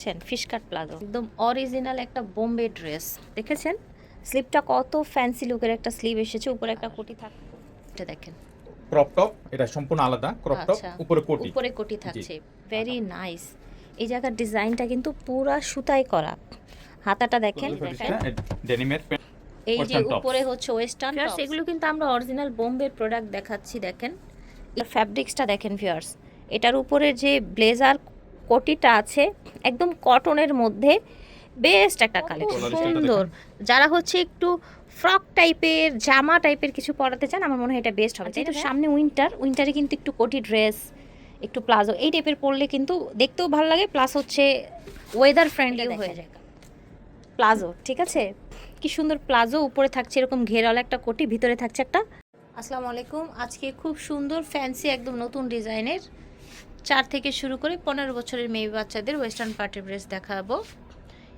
দেখছেন fish cut palazzo একদম original একটা বোম্বে ড্রেস দেখেছেন? স্লিপটা কত ফ্যান্সি লুকের একটা স্লিভ এসেছে উপরে একটা কোটি থাকে এটা দেখেন। ক্রপ টপ এটা সম্পূর্ণ আলাদা। ক্রপ টপ আচ্ছা। উপরে কোটি। উপরে কোটি থাকছে। ভেরি নাইস এই জায়গার ডিজাইনটা কিন্তু পুরা সুতায় করা। হাতাটা দেখেন ডেনিমের এই যে উপরে হচ্ছে ওয়েস্টার্ন ফিয়ার্স এগুলো কিন্তু আমরা অরিজিনাল বোম্বের প্রোডাক্ট দেখাচ্ছি দেখেন। এর ফ্যাব্রিক্সটা দেখেন ফিয়ার্স এটার উপরে যে ব্লেজার কোটিটা আছে একদম কটনের মধ্যে বেস্ট একটা কালেকশন সুন্দর। যারা হচ্ছে একটু ফ্রক টাইপের জামা টাইপের কিছু পরাতে চান আমার মনে হয় এটা বেস্ট হবে। যেহেতু সামনে উইন্টার উইন্টারে কিন্তু একটু কোটি ড্রেস একটু প্লাজো এই টাইপের পরলে কিন্তু দেখতেও ভালো লাগে প্লাস হচ্ছে ওয়েদার ফ্রেন্ডলিও হয়ে যায়। প্লাজো ঠিক আছে? কি সুন্দর প্লাজো উপরে থাকছে এরকম ঘেরাওয়ালা একটা কোটি ভিতরে থাকছে একটা। আসসালামু আলাইকুম। আজকে খুব সুন্দর ফ্যান্সি একদম নতুন ডিজাইনের চার থেকে শুরু করে পনেরো বছরের মেয়ে বাচ্চাদের ওয়েস্টার্ন পার্টি ড্রেস দেখাবো।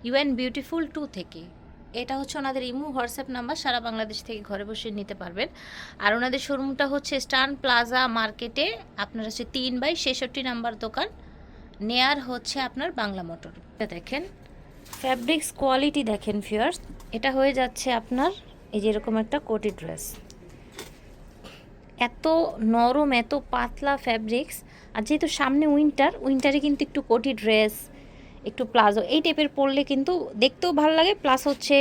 ইউ ইউএন বিউটিফুল টু থেকে। এটা হচ্ছে ওনাদের ইমু, হোয়াটসঅ্যাপ নাম্বার, সারা বাংলাদেশ থেকে ঘরে বসে নিতে পারবেন। আর ওনাদের শোরুমটা হচ্ছে স্টান প্লাজা মার্কেটে আপনার হচ্ছে তিন বাই ছেষট্টি নাম্বার দোকান। নেয়ার হচ্ছে আপনার বাংলা মোটর। এটা দেখেন। ফ্যাব্রিক্স কোয়ালিটি দেখেন ফিয়ার্স এটা হয়ে যাচ্ছে আপনার এই যেরকম একটা কোটি ড্রেস। এত নরম, এত পাতলা ফ্যাব্রিক্স আর যেহেতু সামনে উইন্টার উইন্টারে কিন্তু একটু কোটি ড্রেস একটু প্লাজো এই টাইপের পরলে কিন্তু দেখতেও ভালো লাগে প্লাস হচ্ছে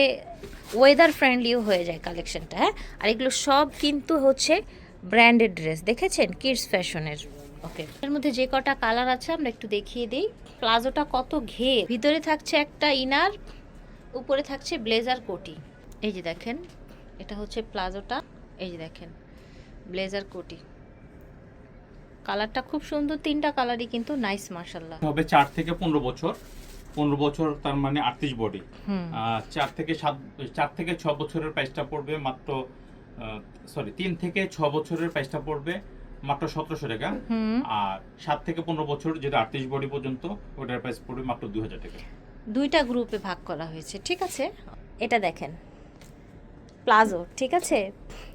ওয়েদার ফ্রেন্ডলিও হয়ে যায় কালেকশনটা হ্যাঁ? আর এগুলো সব কিন্তু হচ্ছে ব্র্যান্ডেড ড্রেস দেখেছেন? কিডস ফ্যাশনের ওকে এর মধ্যে যে কটা কালার আছে আমরা একটু দেখিয়ে দিই। প্লাজোটা কত ঘে ভিতরে থাকছে একটা ইনার উপরে থাকছে ব্লেজার কোটি। এই যে দেখেন, এটা হচ্ছে প্লাজোটা। এই যে দেখেন। ব্লেজার কোটি। কালারটা খুব সুন্দর তিনটা কালারই কিন্তু নাইস মার্শাল্লাহ হবে চার থেকে পনেরো বছর। পনেরো বছর তার মানে আটত্রিশ বডি চার থেকে সাত চার থেকে ছ বছরের প্রাইসটা পড়বে মাত্র সরি তিন থেকে ছ বছরের প্রাইসটা পড়বে মাত্র সতেরোশো টাকা। আর সাত থেকে পনেরো বছর যেটা আটত্রিশ বডি পর্যন্ত ওটার প্রাইস পড়বে মাত্র দুই হাজার টাকা। দুইটা গ্রুপে ভাগ করা হয়েছে ঠিক আছে? এটা দেখেন। প্লাজো ঠিক আছে?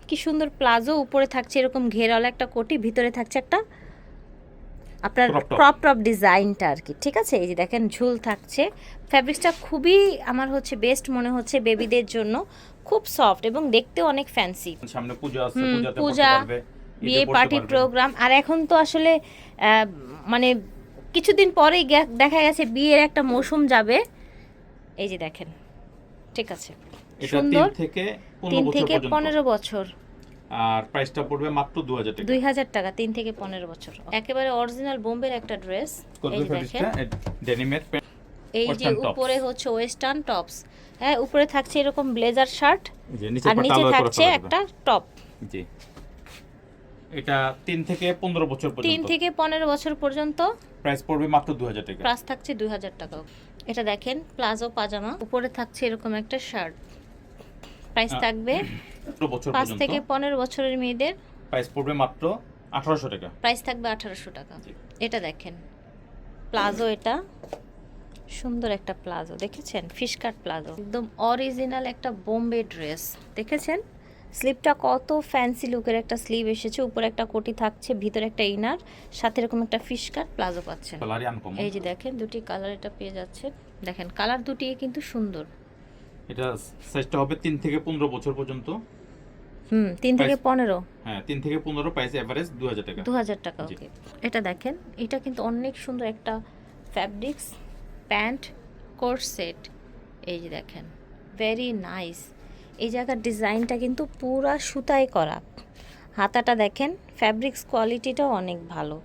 কি সুন্দর প্লাজো উপরে থাকছে এরকম ঘেরাওয়ালা একটা কোটি ভিতরে থাকছে একটা আপনার ক্রপ টপ ডিজাইনটা আর কি ঠিক আছে? এই যে দেখেন ঝুল থাকছে। ফ্যাব্রিক্সটা খুবই আমার হচ্ছে বেস্ট মনে হচ্ছে বেবিদের জন্য। খুব সফট এবং দেখতে অনেক ফ্যান্সি সামনে পূজা হুম, পূজাতে পূজা, বিয়ে পার্টি প্রোগ্রাম আর এখন তো আসলে মানে কিছুদিন পরেই দেখা গেছে বিয়ের একটা মৌসুম যাবে। এই যে দেখেন। ঠিক আছে। সুন্দর। থেকে তিন থেকে পনেরো বছর। আর প্রাইসটা পড়বে মাত্র দু হাজার টাকা। দুই হাজার টাকা তিন থেকে পনেরো বছর। একেবারে অরিজিনাল বোম্বের একটা ড্রেস এই যে দেখেন। ডেনিমের এই যে উপরে হচ্ছে ওয়েস্টার্ন টপস হ্যাঁ উপরে থাকছে এরকম ব্লেজার শার্ট আর নিচে থাকছে একটা টপ জি। এটা তিন থেকে পনেরো বছর তিন পর্যন্ত। থেকে পনেরো বছর পর্যন্ত। প্রাইস পড়বে মাত্র দু হাজার টাকা। প্রাইস থাকছে দুই হাজার টাকা। এটা দেখেন প্লাজো পাজামা। উপরে থাকছে এরকম একটা শার্ট। প্রাইস থাকবে পাঁচ থেকে পনেরো বছরের মেয়েদের। প্রাইস পড়বে মাত্র আঠারোশো টাকা। প্রাইস থাকবে আঠারোশো টাকা। এটা দেখেন প্লাজো এটা। সুন্দর একটা প্লাজো দেখেছেন? Fish cut palazzo. একদম অরিজিনাল একটা বোম্বে ড্রেস দেখেছেন? স্লিপটা কত ফ্যান্সি লুকের একটা স্লিভ এসেছে উপরে একটা কোটি থাকছে ভিতরে একটা ইনার সাথে এরকম একটা ফিশ কাট প্লাজো পাচ্ছেন। এই যে দেখেন দুটি কালার এটা পেয়ে যাচ্ছে দেখেন কালার দুটি কিন্তু সুন্দর। এটা সাইজটা হবে তিন থেকে পনেরো বছর পর্যন্ত। হুম তিন থেকে Price- পনেরো। হ্যাঁ তিন থেকে পনেরো প্রাইস এভারেজ দু হাজার টাকা। দু হাজার টাকা ওকে এটা দেখেন এটা কিন্তু অনেক সুন্দর একটা ফ্যাব্রিক্স প্যান্ট কোর্স সেট এই যে দেখেন ভেরি নাইস এই জায়গার ডিজাইনটা কিন্তু পুরা সুতায় করা। হাতাটা দেখেন ফ্যাব্রিক্স কোয়ালিটিটাও অনেক ভালো।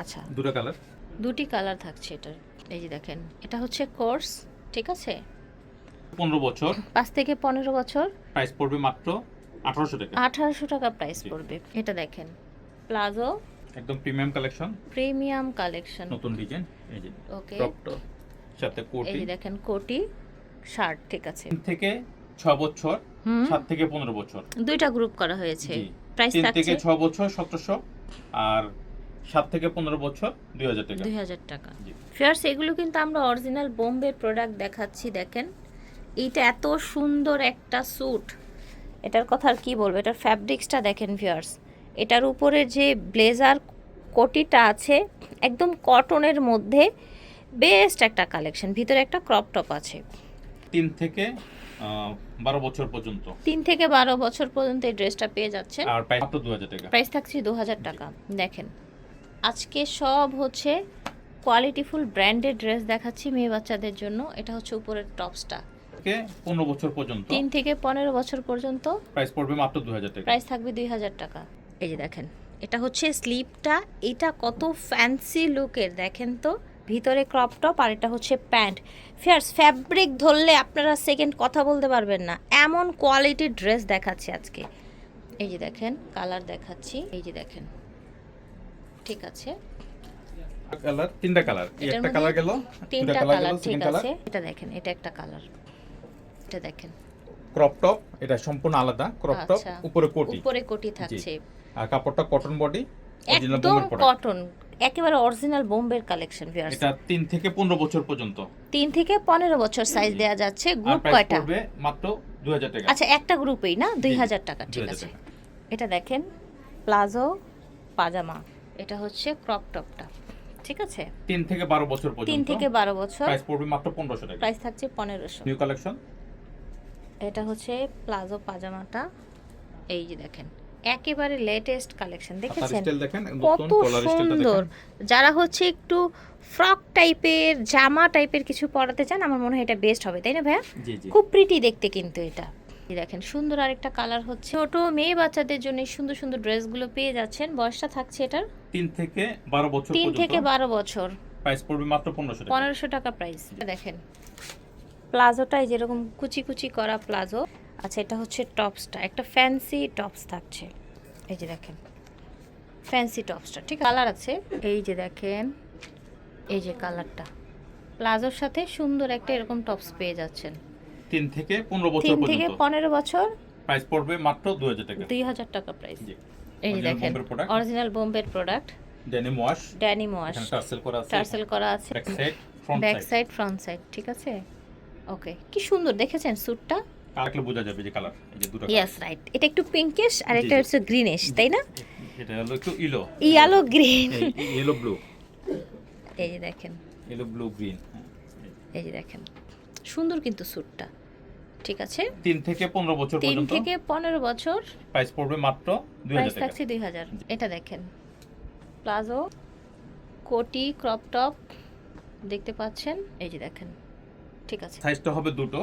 আচ্ছা। দুটো কালার দুটি কালার থাকছে এটার। এই যে দেখেন এটা হচ্ছে কোর্স ঠিক আছে? পনেরো বছর। পাঁচ থেকে পনেরো বছর। প্রাইস পড়বে মাত্র আঠারোশো টাকা। আঠারোশো টাকা প্রাইস পড়বে। এটা দেখেন প্লাজো একদম প্রিমিয়াম কালেকশন প্রিমিয়াম কালেকশন নতুন ডিজাইন এই যে ওকে সাথে এই কোটি। যে দেখেন কোটি শার্ট ঠিক আছে। থেকে ছ বছর সাত থেকে পনেরো বছর। দুইটা গ্রুপ করা হয়েছে। প্রাইস তিন থেকে ছ বছর সতেরোশো আর সাত থেকে পনেরো বছর দুই হাজার টাকা। দুই হাজার টাকা। ফিয়ার্স এগুলো কিন্তু আমরা অরিজিনাল বোম্বের প্রোডাক্ট দেখাচ্ছি দেখেন। এইটা এত সুন্দর একটা স্যুট এটার কথা আর কি বলব? এটার ফ্যাব্রিক্সটা দেখেন ফিয়ার্স এটার উপরে যে ব্লেজার কোটিটা আছে একদম কটনের মধ্যে বেস্ট একটা কালেকশন ভিতরে একটা ক্রপ টপ আছে। তিন থেকে বারো বছর পর্যন্ত। তিন থেকে বারো বছর পর্যন্ত এই ড্রেসটা পেয়ে যাচ্ছেন। আর প্রায় মাত্র দু হাজার টাকা। প্রাইস থাকছে দু হাজার টাকা। দেখেন আজকে সব হচ্ছে কোয়ালিটিফুল ব্র্যান্ডেড ড্রেস দেখাচ্ছি মেয়ে বাচ্চাদের জন্য। এটা হচ্ছে উপরের টপসটা। থেকে পনেরো বছর পর্যন্ত। তিন থেকে পনেরো বছর পর্যন্ত প্রাইস পড়বে মাত্র দু হাজার টাকা। প্রাইস থাকবে দুই হাজার টাকা। এই যে দেখেন এটা হচ্ছে স্লিপটা এটা কত ফ্যান্সি লুকের দেখেন তো। ভিতরে ক্রপ টপ আর এটা হচ্ছে প্যান্ট। ফিয়ার্স ফ্যাব্রিক ধরলে আপনারা সেকেন্ড কথা বলতে পারবেন না। এমন কোয়ালিটির ড্রেস দেখাচ্ছি আজকে। এই যে দেখেন কালার দেখাচ্ছি। এই যে দেখেন। ঠিক আছে। কালার তিনটা কালার একটা কালার গেল তিনটা কালার ঠিক আছে। এটা দেখেন এটা একটা কালার এটা দেখেন। ক্রপ টপ এটা সম্পূর্ণ আলাদা। ক্রপ টপ আচ্ছা। উপরে কোটি। উপরে কোটি থাকছে। আর কাপড়টা কটন বডি একদম কটন একেবারে অরিজিনাল বোম্বের কালেকশন ভিউয়ার্স এটা তিন থেকে পনেরো বছর পর্যন্ত। তিন থেকে পনেরো বছর সাইজ দেওয়া যাচ্ছে। গ্রুপ কয়টা? পড়বে মাত্র দু হাজার টাকা। আচ্ছা একটা গ্রুপেই না? দুই জি, হাজার টাকা ঠিক আছে। এটা দেখেন প্লাজো পাজামা এটা হচ্ছে ক্রপ টপটা ঠিক আছে? তিন থেকে বারো বছর তিন পর্যন্ত থেকে বারো বছর। প্রাইস পড়বে মাত্র পনেরোশো টাকা। প্রাইস থাকছে পনেরোশো। নিউ কালেকশন এটা হচ্ছে প্লাজো পাজামাটা এই যে দেখেন একেবারে লেটেস্ট কালেকশন দেখেছেন? কত সুন্দর। যারা হচ্ছে একটু ফ্রক টাইপের জামা টাইপের কিছু পরাতে চান আমার মনে হয় এটা বেস্ট হবে তাই না ভাইয়া? খুব প্রিটি দেখতে কিন্তু এটা। দেখেন সুন্দর আরেকটা কালার হচ্ছে। ছোট মেয়ে বাচ্চাদের জন্য সুন্দর সুন্দর ড্রেসগুলো পেয়ে যাচ্ছেন। বয়সটা থাকছে এটার? তিন থেকে বারো বছর তিন থেকে বারো বছর। প্রাইস পড়বে মাত্র পনেরোশো টাকা। পনেরোশো টাকা প্রাইস দেখেন প্লাজোটাই যেরকম কুচি কুচি করা প্লাজো আচ্ছা এটা হচ্ছে টপসটা। একটা ফ্যান্সি টপস থাকছে। এই যে দেখেন ফ্যান্সি টপসটা ঠিক কালার আছে। এই যে দেখেন এই যে কালারটা প্লাজোর সাথে সুন্দর একটা এরকম টপস পেয়ে যাচ্ছেন। তিন থেকে পনেরো বছর তিন থেকে পনেরো বছর। প্রাইস পড়বে মাত্র দু হাজার টাকা। দুই হাজার টাকা প্রাইস এই যে দেখেন অরিজিনাল বোম্বের product denim wash denim wash tassel করা আছে। টার্সেল করা আছে। ব্যাক সাইড ফ্রন্ট সাইড ঠিক আছে? ওকে কি সুন্দর দেখেছেন স্যুটটা কালারগুলো বোঝা যাবে যে কালার এই যে দুটো ইয়েস রাইট এটা একটু পিঙ্কিশ আর এটা হচ্ছে গ্রিনিশ তাই না? এটা হলো একটু yellow yellow green yellow blue এই যে দেখেন। ইয়েলো ব্লু গ্রিন এই যে দেখেন। সুন্দর কিন্তু স্যুটটা ঠিক আছে? তিন থেকে পনেরো বছর তিন পর্যন্ত। থেকে পনেরো বছর। প্রাইস পড়বে মাত্র দুই প্রাইস হাজার থাকছে দুই হাজার। এটা দেখেন। প্লাজো কোটি ক্রপ টপ দেখতে পাচ্ছেন? এই যে দেখেন। ঠিক আছে। সাইজটা হবে দুটো।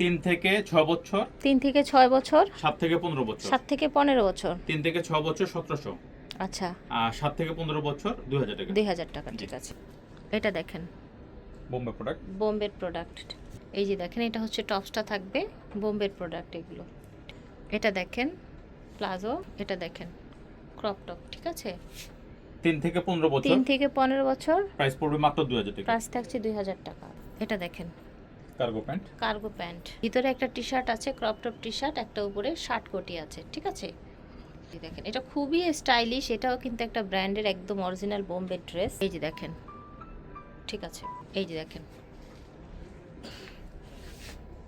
তিন থেকে ছয় বছর? তিন থেকে ছয় বছর। সাত থেকে পনেরো বছর। সাত থেকে পনেরো বছর। তিন থেকে ছয় বছর সতেরোশো। আচ্ছা। আর সাত থেকে পনেরো বছর দুই হাজার টাকা। দুই হাজার টাকা ঠিক আছে। এটা দেখেন। বোম্বে প্রোডাক্ট বোম্বের প্রোডাক্ট এই যে দেখেন এটা হচ্ছে টপসটা থাকবে বোম্বের প্রোডাক্ট এগুলো। এটা দেখেন প্লাজো এটা দেখেন ক্রপ টপ ঠিক আছে? তিন থেকে পনেরো বছর? তিন থেকে পনেরো বছর। প্রাইস পড়বে মাত্র দুই হাজার টাকা। প্রাইস থাকছে দুই হাজার টাকা। এটা দেখেন। কার্গো প্যান্ট কার্গো প্যান্ট ভিতরে একটা টি শার্ট আছে ক্রপ টপ টি শার্ট একটা উপরে শার্ট কোটি আছে ঠিক আছে? দেখেন এটা খুবই স্টাইলিশ এটাও কিন্তু একটা ব্র্যান্ডের একদম অরিজিনাল বোম্বে ড্রেস এই যে দেখেন ঠিক আছে? এই যে দেখেন।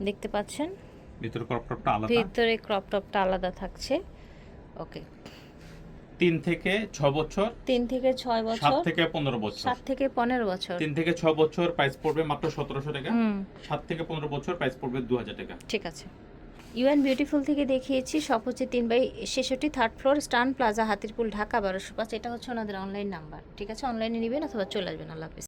দেখতে পাচ্ছেন? ভিতরে ক্রপ টপটা আলাদা? ভিতরে ক্রপ টপটা আলাদা থাকছে। ওকে তিন থেকে ছ বছর তিন থেকে ছয় সাত থেকে পনেরো বছর। সাত থেকে পনেরো বছর। তিন থেকে ছ বছর প্রাইস পড়বে মাত্র সতেরোশো টাকা। সাত থেকে পনেরো বছর প্রাইস পড়বে দু হাজার টাকা। ঠিক আছে। ইউএন বিউটিফুল থেকে দেখিয়েছি সব হচ্ছে তিন বাই ছেষট্টি third floor Stan plaza Hatirpool Dhaka বারোশো পাঁচ। এটা হচ্ছে ওনাদের অনলাইন নাম্বার ঠিক আছে? অনলাইনে নেবেন অথবা চলে আসবেন আল্লাহ হাফিজ।